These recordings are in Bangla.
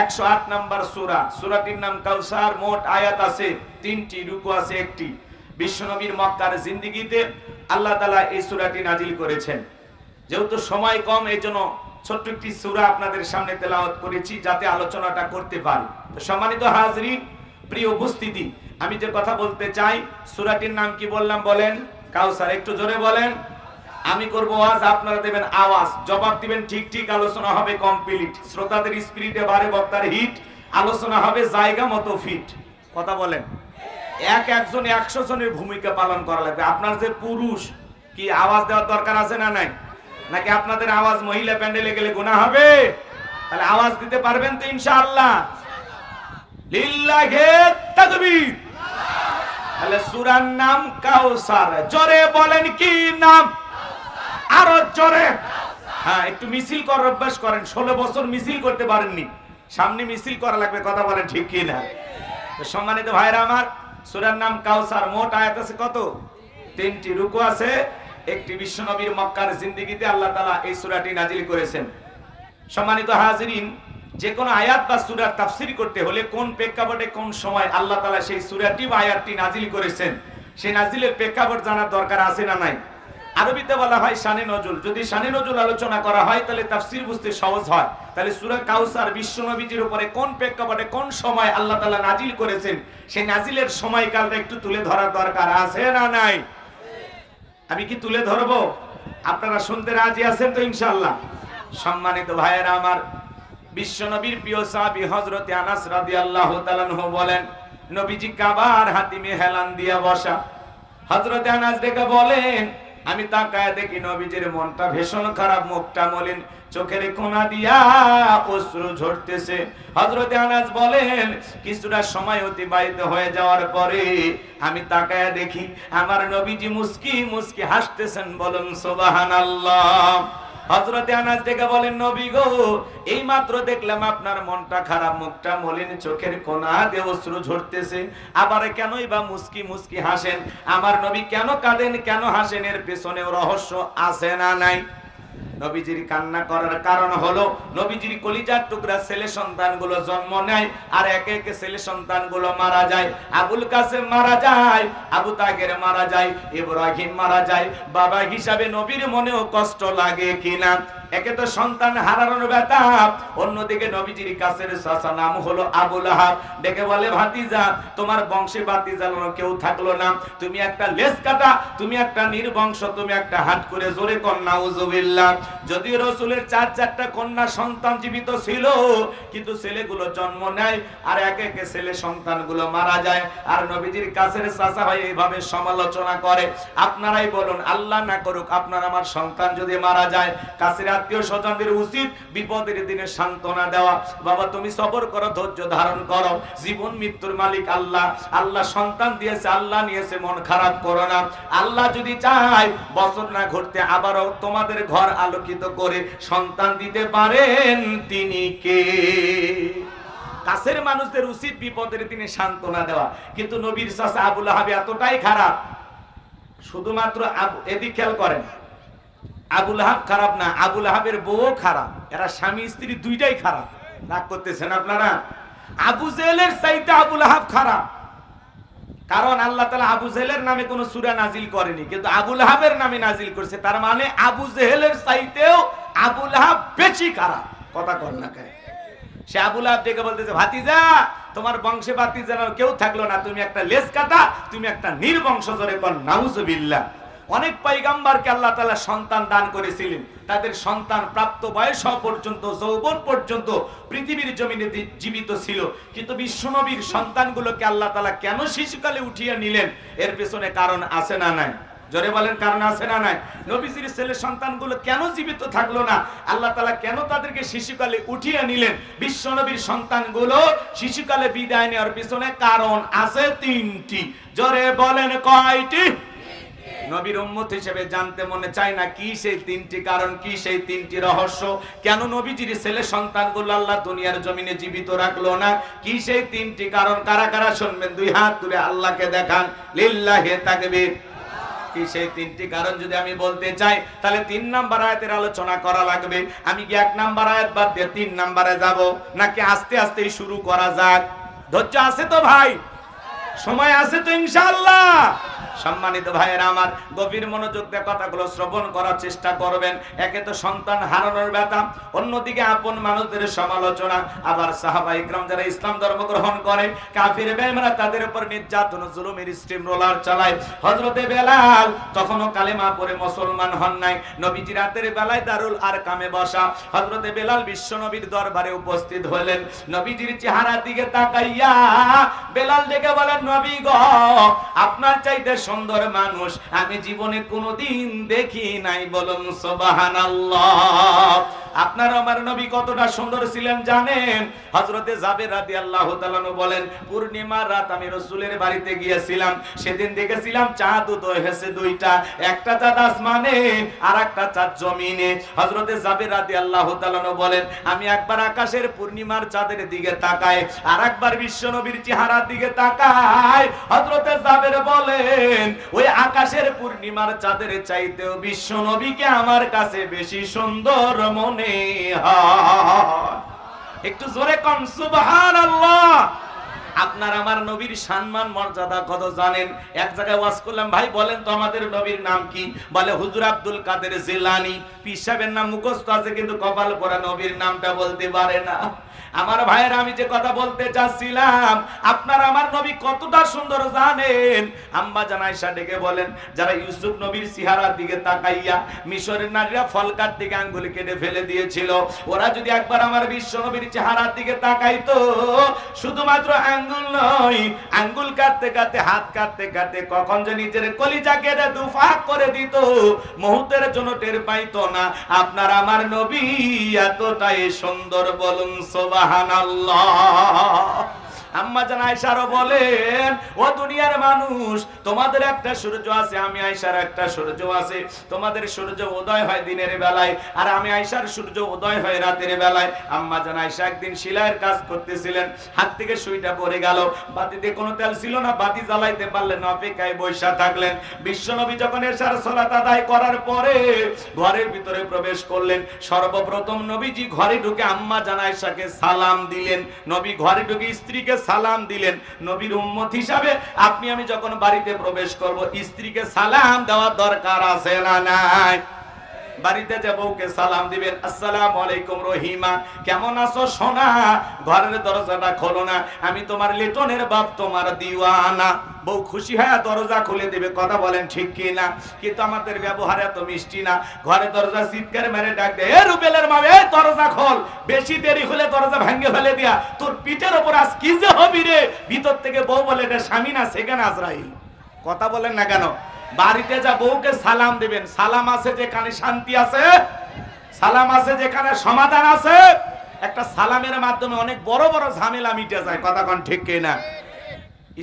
একশো আট নাম্বার সুরা। সুরাটির নাম কাউসার, মোট আয়াত আছে, তিনটি, রুকু আছে একটি। বিশ্বনবীর মক্কার জিন্দিগিতে আল্লাহ তালা এই সুরাটি নাজিল করেছেন। যেহেতু সময় কম এই জন্য ছোট্ট একটি সুরা আপনাদের সামনে তেলাওয়াত করেছি যাতে আলোচনাটা করতে পারি। সম্মানিত হাজরিন, প্রিয় উপস্থিতি, আমি যে কথা বলতে চাই, সুরাটির নাম কি বললাম বলেন? কাউসার, একটু জোরে বলেন। আমি করব আওয়াজ, আপনারা দেবেন আওয়াজ। জবাব দিবেন, ঠিক ঠিক, আলোচনা হবে কমপ্লিট শ্রোতাদের স্পিরিটে বারে বক্তার হিট, আলোচনা হবে জায়গা মতো ফিট কথা বলেন। এক একজন একশো জনের ভূমিকা পালন করা লাগবে। আপনার যে পুরুষ, কি আওয়াজ দেওয়ার দরকার আছে না নাই? নাকি আপনাদের আওয়াজ মহিলা প্যান্ডেলে গেলে গুণা হবে? তাহলে আওয়াজ দিতে পারবেন তো ইনশাআল্লাহ। লিল্লাহে তাকবীর। তাহলে সূরার নাম কাউসার। জোরে বলেন কি নাম? আরও জোরে হ্যাঁ একটু মিছিল করার অভ্যাস করেন। ষোলো বছর মিছিল করতে পারেননি। সামনে মিছিল করা লাগবে, কথা বলেন ঠিক কি না সম্মানিত ভাইরা আমার, সূরার নাম কাউসার, মোট আয়াত আছে কত? তিনটি রুকু আছে। একটি বিশ্বনবীর মক্কার জিন্দিগিতে আল্লাহ তাআলা এই সূরাটি নাজিল করেছেন। সম্মানিত হাজিরিন, যে কোনো আয়াত বা সুরার তাফসির করতে হলে কোন প্রেক্ষাপটে কোন সময় আল্লাহ তাআলা সেই সূরাটি বা আয়াতটি নাজিল করেছেন, সেই নাজিলের প্রেক্ষাপট জানার দরকার আছে না নাই? আরবিতে বলা হয় শানে নজুল। যদি শানে নজুল আলোচনা করা হয়, তাহলে তাফসির বুঝতে সহজ হয়। তাহলে সূরা কাউসার বিশ্বনবীজির উপরে কোন প্রেক্ষাপটে, কোন সময় আল্লাহ তালা নাজিল করেছেন, সেই নাজিলের সময়কালটা একটু তুলে ধরার দরকার আছে না নাই? আমি কি তুলে ধরবো? আপনারা শুনতে রাজি আছেন তো ইনশাল্লাহ সম্মানিত ভাইয়েরা আমার, বিশ্বনবীর প্রিয় সাহাবী হযরতে আনাস রাদিয়াল্লাহু তাআলা আনহু বলেন, নবীজি কাবার হাতিমে হেলান দিয়া বসা। হযরতে আনাস দেখে বলেন আমি তাকায় দেখি নবীজির মনটা ভীষণ খারাপ, মুখটা মলিন। চোখের কোনা দিয়া অশ্রু ঝরতেছে। হজরত আনাজ বলেন, কিছুটা সময় অতিবাহিত হয়ে যাওয়ার পরে আমি তাকায় দেখি, আমার নবীজি মুস্কি মুস্কি হাসতেছেন বলেন, সুবহানাল্লাহ। হজরতে আনাজ ডেকে বলেন, নবী গো, এই মাত্র দেখলাম আপনার মনটা খারাপ, মুখটা মলিন, চোখের কোনা দিয়ে অশ্রু ঝরতেছে। আবার কেনই বা মুস্কি মুস্কি হাসেন? আমার নবী কেন কাঁদেন, কেন হাসেন? এর পেছনেও রহস্য আছে না নাই? নবীজির কান্না করার কারণ হলো, নবীজির কলিজার টুকরা ছেলে সন্তানগুলো জন্ম নেয় আর একে একে ছেলে সন্তানগুলো মারা যায়। আবুল কাসেম মারা যায়, আবু তাকের মারা যায়, ইব্রাহিম মারা যায়। বাবা হিসাবে নবীর মনেও কষ্ট লাগে কিনা? একে তো সন্তান হারানোর ব্যথা। অন্যদিকে নবীজির কাছের চাচা নাম হলো আবুল আহাব। ডেকে বলে, ভাতিজা, তোমার বংশে বাতি জ্বালানো কেউ থাকল না। তুমি একটা লেস কাটা, তুমি একটা নির্বংশ, তুমি একটা হাত করে জোরে কন্যা উজুবিল্লাহ যদিও রসুলের চার চারটা কন্যা সন্তান জীবিত ছিল, কিন্তু ছেলেগুলো জন্ম নেয় আর একে একে ছেলে সন্তানগুলো মারা যায়। আর নবীজির কাছের চাচা হয় এইভাবে সমালোচনা করে। আপনারাই বলুন, আল্লাহ না করুক আপনার আমার সন্তান যদি মারা যায়। কাছের আত্মীয় স্বজনদের উচিত বিপদের দিনে সান্ত্বনা দেওয়া। বাবা, তুমি সবর করো, ধৈর্য ধারণ করো। জীবন মৃত্যুর মালিক আল্লাহ। আল্লাহ সন্তান দিয়েছে, আল্লাহ নিয়েছে, মন খারাপ করো না। আল্লাহ যদি চায়, বছর না ঘুরতে আবারও তোমাদের ঘর আলোকিত করে সন্তান দিতে পারেন তিনি কে? কাছের মানুষদের উচিত বিপদের দিনে সান্ত্বনা দেওয়া। কিন্তু নবীর চাষা আবুল আহাব এতটাই খারাপ, শুধুমাত্র এদিক খেয়াল করেন, আবুল আহাব খারাপ না, আবুল আহাবের বউ খারাপ, এরা স্বামী, স্ত্রী দুইটাই খারাপ। রাগ করতেছেন আপনারা? আবু জেলের চাইতে আবুল আহাব খারাপ। কারণ আল্লাহ তালা আবু জেহেলের নামে কোনো সুরা নাজিল করেনি, কিন্তু আবুল হাবের নামে নাজিল করছে। তার মানে আবু জেহেলের চাইতেও আবুল হাব বেশি খারাপ। কথা কর না কেন? সে আবুল হাব ডেকে বলতেছে, ভাতিজা, তোমার বংশে ভাতিজা কেউ থাকল না, তুমি একটা লেস কাটা, তুমি একটা নির্বংশ জরে কর, নাউজুবিল্লাহ। অনেক পাইগাম্বারকে আল্লাহ তাআলা সন্তান দান করেছিলেন। তাদের সন্তান প্রাপ্ত বয়স পর্যন্ত, যৌবন পর্যন্ত পৃথিবীর জমিনে জীবিত ছিল। কিন্তু বিশ্বনবীর সন্তানগুলোকে আল্লাহ তাআলা কেন শিশুকালে উঠিয়ে নিলেন? এর পেছনে কারণ আছে না নাই? জোরে বলেন, কারণ আছে না নাই? নবীজির ছেলে সন্তানগুলো কেন জীবিত থাকল না? আল্লাহ তালা কেন তাদেরকে শিশুকালে উঠিয়ে নিলেন? বিশ্বনবীর সন্তানগুলো শিশুকালে বিদায় নেওয়ার পিছনে কারণ আছে তিনটি। জোরে বলেন, কয়টি? নবীর উম্মত হিসেবে জানতে মনে চায় না কি সেই তিনটি কারণ, কি সেই তিনটি রহস্য। কেন নবীজির ছেলে সন্তানগুলো আল্লাহ দুনিয়ার জমিনে জীবিত রাখল না? কি সেই তিনটি কারণ? কারা কারা শুনবেন? দুই হাত তুলে আল্লাহকে দেখান। লিল্লাহে তাকবীর। কি সেই তিনটি কারণ যদি আমি বলতে চাই, তাহলে তিন নাম্বার আয়াতের আলোচনা করা লাগবে। আমি কি এক নাম্বার আয়াত বাদ দিয়ে তিন নাম্বারে যাব, নাকি আস্তে আস্তেই শুরু করা যাক? ধৈর্য আছে তো ভাই? সময় আছে তো ইনশাআল্লাহ। সম্মানিত ভাইয়েরা, আমার গভীর মনোযোগ দিয়ে কথাগুলো শ্রবণ করার চেষ্টা করবেন। একে তো সন্তান হারানোর ব্যথা, অন্যদিকে আপন মানুষদের সমালোচনা। আবার সাহাবা ইকরাম যারা ইসলাম ধর্ম গ্রহণ করে, কাফির বেমরা তাদের উপর নির্যাতন, জুলুমের স্টিম রোলার চালায়। হযরতে বেলাল তখনও কালেমা পড়ে মুসলমান হন নাই। নবীজি রাতের বেলায় দারুল আর কামে বসা। হযরতে বেলাল বিশ্ব নবীর দরবারে উপস্থিত হলেন। নবীজির চেহারার দিকে তাকাইয়া বেলাল ডেকে বলেন, নবী গো, আপনার চাইতে সুন্দর মানুষ আমি জীবনে কোনোদিন দেখি নাই বলুন সুবহানাল্লাহ। আপনার আমার নবী কতটা সুন্দর ছিলেন জানেন? হযরতে জাবের রাদিয়াল্লাহু তাআলা বলেন, পূর্ণিমার রাত আমি রাসূলের বাড়িতে গিয়েছিলাম। সেদিন দেখেছিলাম চাঁদ উদয় হয়েছে দুইটা। একটা চাঁদ আসমানে আর একটা চাঁদ জমিনে। হযরতে জাবের রাদিয়াল্লাহু তাআলা বলেন, আমি একবার আকাশের পূর্ণিমার চাঁদের দিকে তাকাই আর একবার বিশ্ব নবীর চেহারার দিকে তাকাই। হযরতে জাবের বলেন, ওই আকাশের পূর্ণিমার চাঁদের চাইতেও বিশ্ব নবীকে আমার কাছে বেশি সুন্দর মনে একটু জোরে কন, সুবহানাল্লাহ। আপনার আমার নবীর সম্মান, মর্যাদা কত জানেন? এক জায়গায় ওয়াজ করলাম, ভাই, বলেন তো আমাদের নবীর নাম কি? বলে, হুজুর আব্দুল কাদের জিলানি। পিসাবের নাম মুখস্থ আছে, কিন্তু কপাল পরা নবীর নামটা বলতে পারে না। আমার ভাইয়ের, আমি যে কথা বলতে চাচ্ছিলাম, আপনার আমার নবী কতটা সুন্দর জানেন। আম্মা জানাইশা ডেকে বলেন, যারা ইউসুফ নবীর সিহারার দিকে তাকাইয়া মিশরের নারীরা ফলকার দিকে আঙ্গুলি কেটে ফেলে দিয়েছিল, ওরা যদি একবার আমার বিশ্ব নবীর চেহারার দিকে তাকাইতো, শুধুমাত্র আঙ্গুল নয়, আঙ্গুল কাটতে কাটতে, হাত কাটতে কাটতে কখন যে নিজের কলিজা কেটে দুফাক করে দিত, মুহূর্তের জন্য টের পাইতো না। আপনার আমার নবী, এতটাই সুন্দর বলুন সোবাহান আম্মা জান আয়েশারও বলেন, ও দুনিয়ার মানুষ, তোমাদের একটা সূর্য আছে, আমি আয়েশার একটা সূর্য আছে। তোমাদের সূর্য উদয় হয় দিনের বেলায়, আর আমি আয়েশার সূর্য উদয় হয় রাতের বেলায়। আম্মা জান আয়েশা একদিন শিলাইয়ের কাজ করতেছিলেন, হাত থেকে সুইটা পড়ে গেল। বাতিতে কোনো তেল ছিল না, বাতি জ্বালাইতে পারলেন অপেক্ষায় বৈশা থাকলেন। বিশ্বনবী যখন এশার সালাত আদায় করার পরে ঘরের ভিতরে প্রবেশ করলেন, সর্বপ্রথম নবীজি ঘরে ঢুকে আম্মা জান আয়েশাকে সালাম দিলেন। নবী ঘরে ঢুকে স্ত্রীকে সালাম দিলেন নবীর উম্মত হিসাবে। আপনি, আমি যখন বাড়িতে প্রবেশ করব, স্ত্রীকে সালাম দেওয়ার দরকার আছে না নাই? বাড়িতে যে বউকে সালাম দিবেন। আসসালামু আলাইকুম রহিমা, কেমন আছো সোনা? ঘরের দরজাটা খোলো না, আমি তোমার লিটনের বাপ, তোমার দিওয়ানা। বউ খুশি হয়ে দরজা খুলে দিবে, কথা বলেন ঠিক কি না কিন্তু আমাদের ব্যবহার এত মিষ্টি না। ঘরে দরজা চিৎকার মেরে ডাক দে এ রুবেলের মা, এ দরজা খোল। বেশি দেরি হলে দরজা ভেঙে ফেলে দিয়া, তোর পিঠের উপর আজ কি যে হবি রে? ভিতর থেকে বউ বলে, এটা স্বামী না, সেখানে আজরাইল। কথা বলেন না কেন? বাড়িতে যা বউকে সালাম দিবেন, সালাম আছে যেখানে শান্তি আছে, সালাম আছে যেখানে সমাধান আছে, একটা সালামের মাধ্যমে অনেক বড় বড় ঝামেলা মিটে যায়, কথা কন ঠিক না?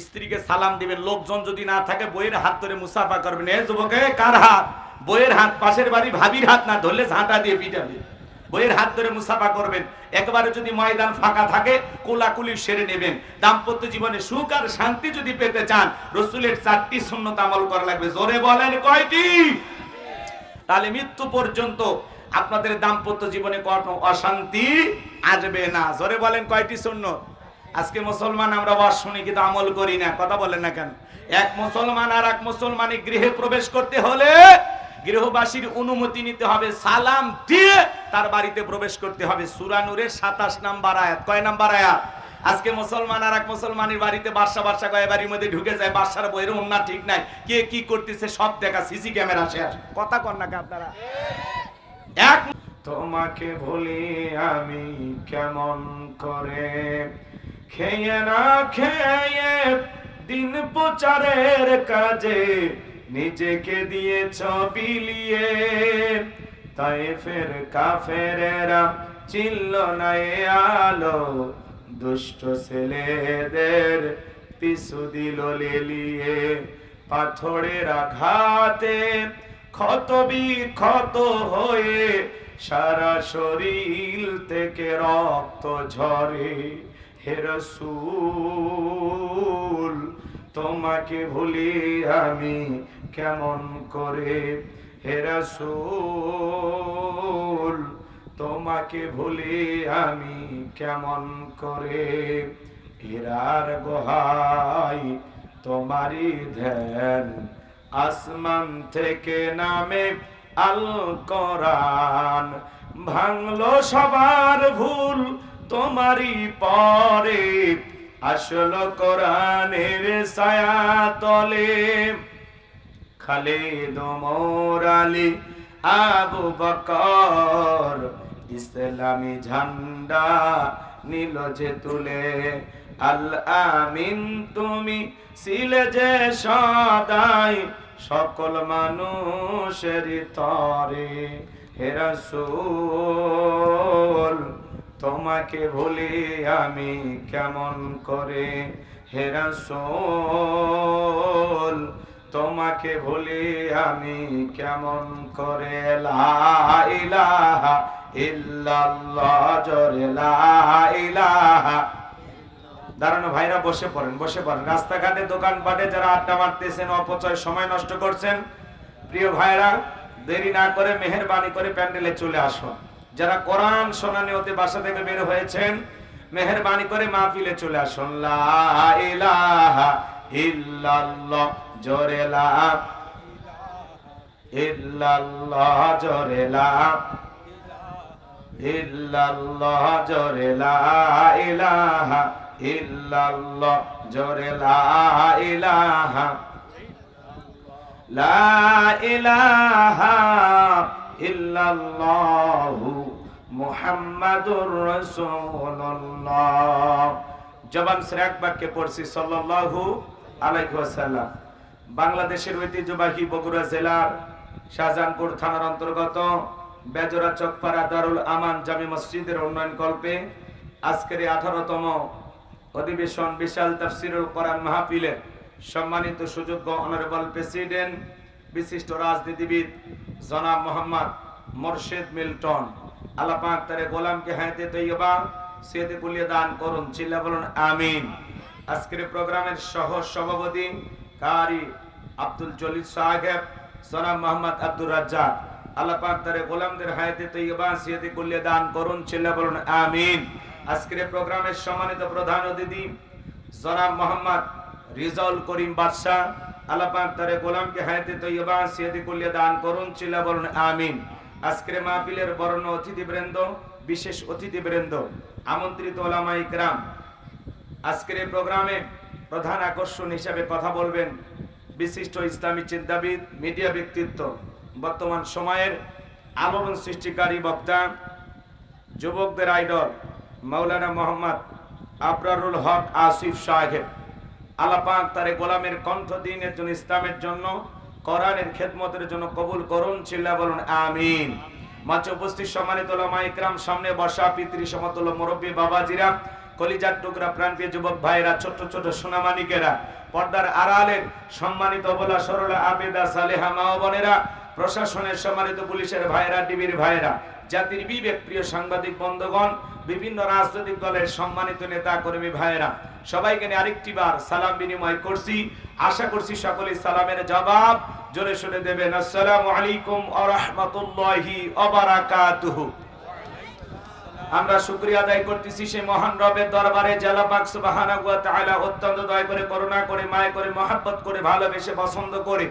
স্ত্রীকে সালাম দিবেন, লোকজন যদি না থাকে, বইয়ের হাত ধরে মুসাফা করবেন। এ যুবকে, কার হাত? বইয়ের হাত, পাশের বাড়ি ভাবির হাত না, ধরলে ঝাঁটা দিয়ে পিটাবে। বইয়ের হাত ধরে মুসাফা করবেন। একবারে যদি ময়দান ফাঁকা থাকে, কোলাকুলি সেরে নেবেন। দাম্পত্য জীবনে সুখ আর শান্তি যদি পেতে চান, রসুলের চারটি শূন্যতা আমল করা লাগবে। জোরে বলেন কয়টি? তাহলে মৃত্যু পর্যন্ত আপনাদের দাম্পত্য জীবনে কোনো অশান্তি আসবে না। জোরে বলেন কয়টি শূন্য আজকে মুসলমান আমরা ওয়াজ শুনি, কিন্তু আমল করি না। কথা বলেন না কেন? এক মুসলমান আর এক মুসলমানের গৃহে প্রবেশ করতে হলে গৃহবাসীর অনুমতি নিতে হবে, সালাম দিয়ে তার বাড়িতে প্রবেশ করতে হবে। সুরানুরের সাতাশ নাম্বার আয়াত। কয় নাম্বার আয়াত? আজকে মুসলমান আর এক মুসলমানের বাড়িতে বাসা বাসা কয় বাড়ির মধ্যে ঢুকে যায়, বাসার বইয়ের অন্য ঠিক নাই। কে কি করতেছে সব দেখা, সিসি ক্যামেরা শেয়ার কথা কর না আপনারা? এক তোমাকে ভুলি আমি কেমন করে? খেয়ে না খেয়ে দিন প্রচারের কাজে নিজেকে দিয়েছ বিলিয়ে তাই ফের কাফেরেরা চিল্ল নাই আলো। দুষ্ট ছেলেদের পিছু দিল লেলিয়ে। পাথরের আঘাতে ক্ষত বিক্ষত হয়ে সারা শরীর থেকে রক্ত ঝরে। হে রসুল তোমাকে ভুলি আমি কেমন করে? হেরাসুল তোমাকে ভুলি আমি কেমন করে? হীরার গোহাই তোমারই ধ্যান, আসমান থেকে নামে আল কোরআন। ভাঙলো সবার ভুল তোমারই পরে আসলো কোরআনের ছায়া তলে খালিদ মোর আলী, আবু বকর ইসলামী ঝান্ডা নীল যে তুলে। আল আমিন, তুমি ছিলে যে সদাই সকল মানুষের তরে। হেরাসুল তোমাকে ভুলি আমি কেমন করে? হেরাসুল তোমাকে ভুলি আমি কেমন করে? দাঁড়ানো, ভাইরা বসে পড়েন বসে পড়েন। রাস্তাঘাটে দোকানপাটে যারা আড্ডা মারতেছেন, অপচয় সময় নষ্ট করছেন, প্রিয় ভাইরা, দেরি না করে মেহেরবানি করে প্যান্ডেলে চলে আসুন। যারা কোরআন শোনানি নিয়তে বাসা থেকে বের হয়েছেন, মেহেরবানি করে মাহফিলে চলে আসুন। ইলাহা ইল্লাল্লাহ লা। মুহাম্মাদুর রাসূলুল্লাহ। জবান এক বাক্যে পড়ছি, সাল্লাল্লাহু আলাইহি ওয়াসাল্লাম। বাংলাদেশের ঐতিহ্যবাহী বগুড়া জেলার শাহজাহানপুর থানার অন্তর্গত বেজরা চকপাড়া দারুল আমান জামি মসজিদের উন্নয়ন কল্পে আজকের এই আঠারোতম অধিবেশন বিশাল তাফসিরুল কোরআন মাহফিলের সম্মানিত সুযোগ্য অনারেবল প্রেসিডেন্ট, বিশিষ্ট রাজনীতিবিদ জনাব মোহাম্মদ মোরশেদ মিল্টন। আল্লাহ পাক তারে গোলামকে হায়াতে তৈয়বা সিয়াতে কুলিয়ে দান করুন। চিল্লা বলুন, আমিন। আজকের প্রোগ্রামের সহ সভাপতি কারি আব্দুল জলিল সাহেব, জনাব মোহাম্মদ আব্দুর রাজ্জাক। আল্লাহ পাক তারে গোলামদের হায়াতে তৈয়বা সিয়াতে কুলিয়ে দান করুন। চিল্লা বলুন, আমিন। আজকের প্রোগ্রামের সম্মানিত প্রধান অতিথি, জনাব মোহাম্মদ রিজাউল করিম বাদশাহ। আল্লাহ পাক তারে গোলামকে হায়াতে তৈয়বা সিয়াতে কুলিয়ে দান করুন। চিল্লা বলুন, আমিন। আজকের মাহফিলের বরণ্য অতিথিবৃন্দ, বিশেষ অতিথিবৃন্দ, আমন্ত্রিত ওলামা ইকরাম আজকের এই প্রোগ্রামে প্রধান আকর্ষণ হিসাবে কথা বলবেন বিশিষ্ট ইসলামী চিন্তাবিদ, মিডিয়া ব্যক্তিত্ব, বর্তমান সময়ের আলোড়ন সৃষ্টিকারী বক্তা, যুবকদের আইডল, মাওলানা মোহাম্মদ আবরারুল হক আসিফ সাহেব। আলাপাক তারে গোলামের কণ্ঠ দিনের জন্য ইসলামের জন্য কোরআনের খেদমতের জন্য কবুল করুন, চিল্লা বলুন, আমিন। মাঝে উপস্থিত সম্মানিত ওলামা ইকরাম, সামনে বসা পিতৃ সমতুল্য মুরব্বী বাবাজিরা, কলিজার টুকরা প্রাণপ্রিয় যুবক ভাইরা ছোট ছোট সোনামানিকেরা, পর্দার আড়ালের সম্মানিত বলা সরলা আবেদা সালেহা মা বোনেরা, প্রশাসনের সম্মানিত পুলিশের ভাইরা, ডিবির ভাইরা, জাতির বিবেক প্রিয় সাংবাদিক বন্ধুগণ বিভিন্ন রাজনৈতিক দলের সম্মানিত নেতা, কর্মী ভাইরা সবাইকে নিয়ে আরেকটি বার সালাম বিনিময় করছি। আশা করছি সকলেই সালামের জবাব জোরে শুনে দেবেন। আসসালামু আলাইকুম আ রহমতুল্লাহি অবারাকাতুহু আমরা শুকরিয়া আদায় করতেছি সেই মহান রবের দরবারে। জেলা পাক সুবহানাহু ওয়া তাআলা অত্যন্ত দয়া করে করুণা করে, মায়া করে, মহাব্বত করে, ভালোবেসে, পছন্দ করে,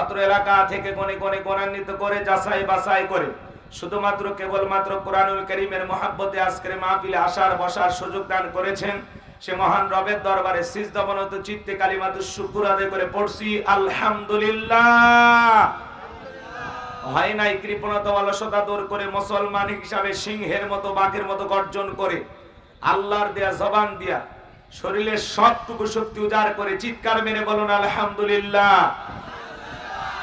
অত্র এলাকা থেকে গনে গনে গণান্বিত করে যাচাই বাছাই করে। শুধুমাত্র কেবলমাত্র কোরআনুল করিমের মহাব্বতে আজকের মাহফিলে আসার, বসার সুযোগ দান করেছেন সে মহান রবের দরবারে সিজদাবনত চিত্তে কালিমাতু শুকুর আদায় করে পড়ছি, আলহামদুলিল্লাহ। হয় নাই কৃপণতা অলসতা দূর করে মুসলমান হিসাবে সিংহের মতো, বাঘের মতো গর্জন করে, আল্লাহর দেয়া জবান দিয়া শরীরের সবটুকু শক্তি উজাড় করে চিৎকার মেরে বলুন, আলহামদুলিল্লাহ।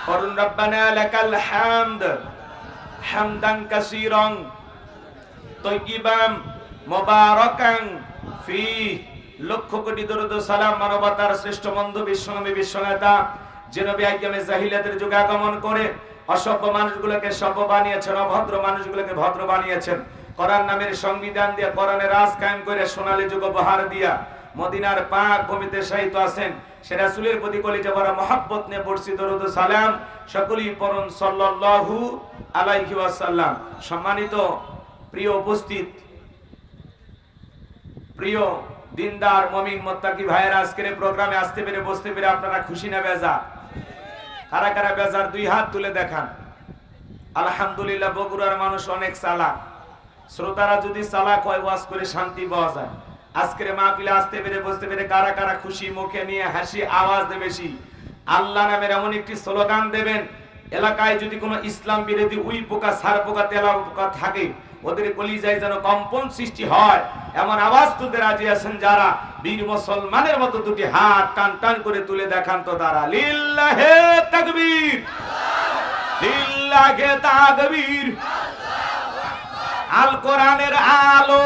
করুন রব্বানা লাকাল হামদ। হামদান কাসীরান তৈয়িবাম মুবারাকান ফি লক্ষ কোটি দরুদ সালাম মানবতার শ্রেষ্ঠ বন্ধু, বিশ্বনবী, বিশ্বনেতা, যে নবী আইয়ামে জাহিলিয়াতের যুগে আগমন করে অসভ্য মানুষগুলোকে সভ্য বানিয়েছেন, অভদ্র মানুষগুলোকে ভদ্র বানিয়েছেন। কোরআন নামের সংবিধান দিয়া কোরআনের রাজ কায়েম করে সোনালী যুগ উপহার দিয়া মদিনার পাক ভূমিতে সাহিত্য আছেন। সে রাসূলের প্রতি কলিজা ভরা মহাব্বত নিয়ে পড়ছি। দরুদ সালাম সকলেই পড়ুন সাল্লাল্লাহু আলাইহি ওয়াসাল্লাম। সম্মানিত প্রিয় উপস্থিত, প্রিয় দিনদার, মমিন, মোত্তাকি ভাইয়েরা, আজকের প্রোগ্রামে আসতে পেরে, বসতে পেরে আপনারা খুশি না বেজা কারা কারা বেজার দুই হাত তুলে দেখান। আলহামদুলিল্লাহ, বগুড়ার মানুষ অনেক চালাক। শ্রোতারা যদি চালাক হয়, ওয়াজ করে শান্তি পাওয়া যায়। আজকের মাহফিলে আসতে পেরে, বসতে পেরে কারা কারা খুশি, মুখে নিয়ে হাসি, আওয়াজ দেবে আল্লাহ নামের এমন একটি স্লোগান দেবেন, এলাকায় যদি কোনো ইসলাম বিরোধী উই পোকা, সার পোকা, তেলা পোকা থাকে, ওদের কলিজায় যেন কম্পন সৃষ্টি হয়, এমন আওয়াজ তুলতে রাজি আছেন যারা, বীর মুসলমানের মতো দুটি হাত টান টান করে তুলে দেখান তো তারা, লিল্লাহে তাকবীর লিল্লাহে তাকবীর, আল কোরআনের আলো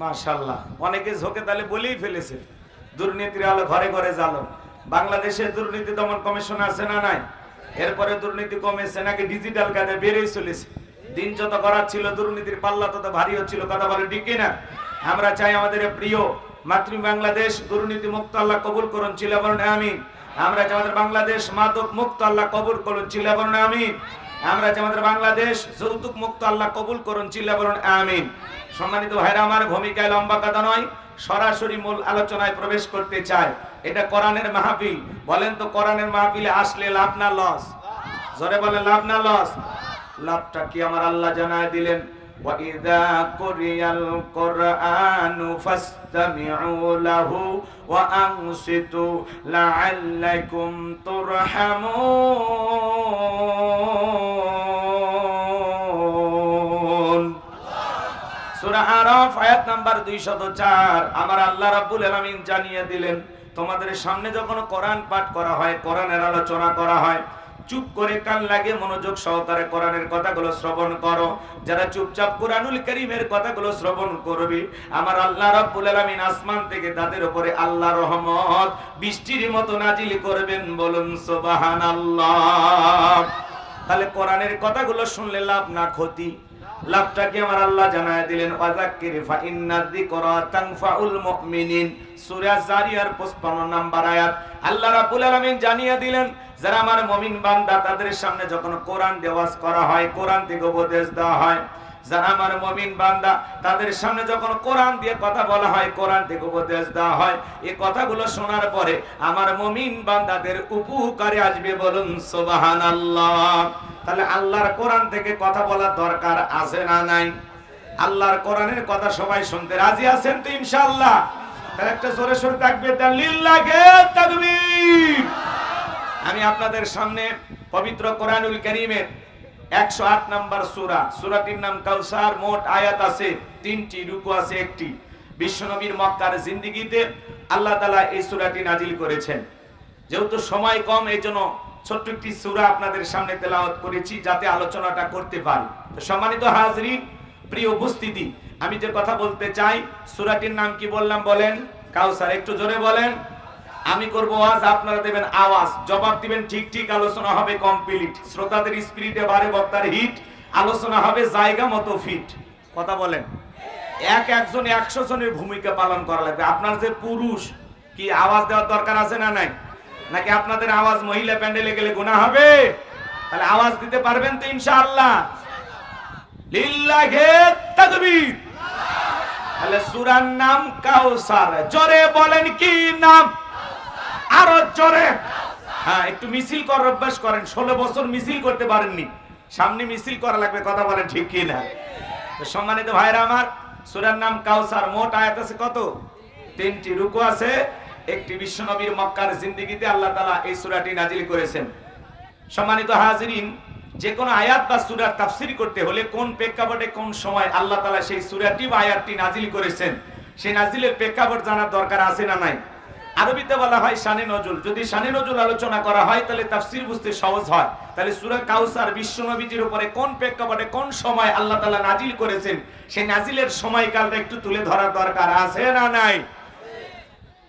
মাশাল্লাহ অনেকে ঝোঁকে তাহলে বলেই ফেলেছে, দুর্নীতির আলো ঘরে ঘরে জ্বালো। বাংলাদেশে দুর্নীতি দমন কমিশন আছে না নাই? এরপরে দুর্নীতি কমেছে নাকি ডিজিটাল কাজে বেড়েই চলেছে? দিন যত ছিল দুর্নীতির পাল্লা তত ভারী হচ্ছিল, কথা বলে ঠিক না আমরা চাই আমাদের প্রিয় মাতৃ বাংলাদেশ দুর্নীতি মুক্ত আল্লাহ কবুল করুন চিলাবরণ আমিন। আমরা চাই আমাদের বাংলাদেশ মাদক মুক্ত আল্লাহ কবুল করুন চিলাবরণ আমিন। আমরা যে আমাদের বাংলাদেশ, যৌতুক মুক্ত আল্লাহ কবুল করুন, চিল্লা বলুন, আমিন। সম্মানিত ভাইরা, আমার ভূমিকায় লম্বা কথা নয়, সরাসরি মূল আলোচনায় প্রবেশ করতে চায় এটা কোরআনের মাহফিল। বলেন তো, কোরআনের মাহফিলে আসলে লাভ না লস? জরে বলে লাভ না লস? লাভটা কি আমার আল্লাহ জানায় দিলেন? وَإِذَا قُرِئَ الْقُرْآنُ فَاسْتَمِعُوا لَهُ وَأَنصِتُوا لَعَلَّكُمْ تُرْحَمُونَ সূরা আরাফ আয়াত নাম্বার 204 আমার আল্লাহ রাব্বুল আলামিন জানিয়ে দিলেন তোমাদের সামনে যখন কোরআন পাঠ করা হয় কোরআনের আলোচনা করা হয় চুপ করে কান লাগে মনোযোগ সহকারে কোরআনের কথাগুলো শ্রবণ করো। যারা চুপচাপ কোরআনুল করিমের কথাগুলো শ্রবণ করবে, আমার আল্লাহ রাব্বুল আলামিন আসমান থেকে তাদের উপরে আল্লাহ রহমত বৃষ্টির মতো নাজিল করবেন বলুন সুবহানাল্লাহ। তাহলে কোরআনের কথাগুলো শুনলে লাভ না ক্ষতি? লাভটা কি আমার আল্লাহ জানায় দিলেন ওয়াজাক্কির ফা যিকরা তানফাউল মুমিনিন। সূরা জারিয়ার 55 নম্বর আয়াত। আল্লাহ রাব্বুল আলামিন জানিয়ে দিলেন, যারা আমার মুমিন বান্দা, তাদের সামনে যখন কোরআন দেওয়াজ করা হয়, কোরআন থেকে উপদেশ দেওয়া হয় যারা আমার মমিন বান্দা, তাদের সামনে যখন কোরআন দিয়ে কথা বলা হয়, কোরআন থেকে উপদেশ দেওয়া হয়, এই কথাগুলো শোনার পরে আমার মমিন বান্দাদের উপকারে আসবে বলুন সোবাহান আল্লাহ তাহলে আল্লাহর কোরআন থেকে কথা বলার দরকার আছে না নাই? আল্লাহর কোরআনের কথা সবাই শুনতে রাজি আছেন তো ইনশাআল্লাহ? তাহলে একটা জোরে সরে থাকবে আমি আপনাদের সামনে পবিত্র কোরআনুল কারীমের একশো আট নাম্বার সুরা। সুরাটির নাম কাউসার, মোট আয়াত আছে, তিনটি, রুকু আছে একটি। বিশ্বনবীর মক্কার জিন্দিগিতে আল্লাহ তালা এই সুরাটি নাজিল করেছেন। যেহেতু সময় কম এই জন্য ছোট্ট একটি সুরা আপনাদের সামনে তেলাওয়াত করেছি যাতে আলোচনাটা করতে পারি। সম্মানিত হাজরিন, প্রিয় উপস্থিতি, আমি যে কথা বলতে চাই, সুরাটির নাম কি বললাম বলেন? কাউসার, একটু জোরে বলেন। আমি করব আওয়াজ, আপনারা দেবেন আওয়াজ। জবাব দিবেন, ঠিক ঠিক, আলোচনা হবে কমপ্লিট শ্রোতাদের স্পিরিটে বাড়ে বক্তার হিট, আলোচনা হবে জায়গা মতো ফিট কথা বলেন। এক একজন একশো জনের ভূমিকা পালন করা লাগবে। আপনার যে পুরুষ, কি আওয়াজ দেওয়ার দরকার আছে না নাই? নাকি আপনাদের আওয়াজ মহিলা প্যান্ডেলে গেলে গুণা হবে? তাহলে আওয়াজ দিতে পারবেন তো ইনশাআল্লাহ। লিল্লাহে তাকবীর। তাহলে সূরার নাম কাউসার। জোরে বলেন কি নাম? আরও জোরে। হ্যাঁ একটু মিছিল করার অভ্যাস করেন। ষোলো বছর মিছিল করতে পারেননি। সামনে মিছিল করা লাগবে, কথা বলেন ঠিক কি না সম্মানিত ভাইরা আমার, সুরার নাম কাউসার, মোট আয়াত আছে কত? তিনটি রুকু আছে। একটি বিশ্বনবীর মক্কার জিন্দিগিতে আল্লাহ তালা এই সুরাটি নাজিল করেছেন। সম্মানিত হাজিরিন, যে কোনো আয়াত বা সুরার তাফসির করতে হলে কোন প্রেক্ষাপটে কোন সময় আল্লাহ তালা সেই সুরাটি বা আয়াতটি নাজিল করেছেন, সেই নাজিলের প্রেক্ষাপট জানার দরকার আছে না নাই? আরবিতে বলা হয় শানে নজুল। যদি শানে নজুল আলোচনা করা হয়, তাহলে তাফসির বুঝতে সহজ হয়। তাহলে সূরা কাউসার বিশ্বনবীজির উপরে কোন প্রেক্ষাপটে, কোন সময় আল্লাহ তালা নাজিল করেছেন, সেই নাজিলের সময়কালটা একটু তুলে ধরার দরকার আছে না নাই?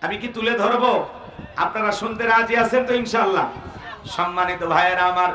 আমি কি তুলে ধরবো? আপনারা শুনতে রাজি আছেন তো ইনশাল্লাহ সম্মানিত ভাইয়েরা আমার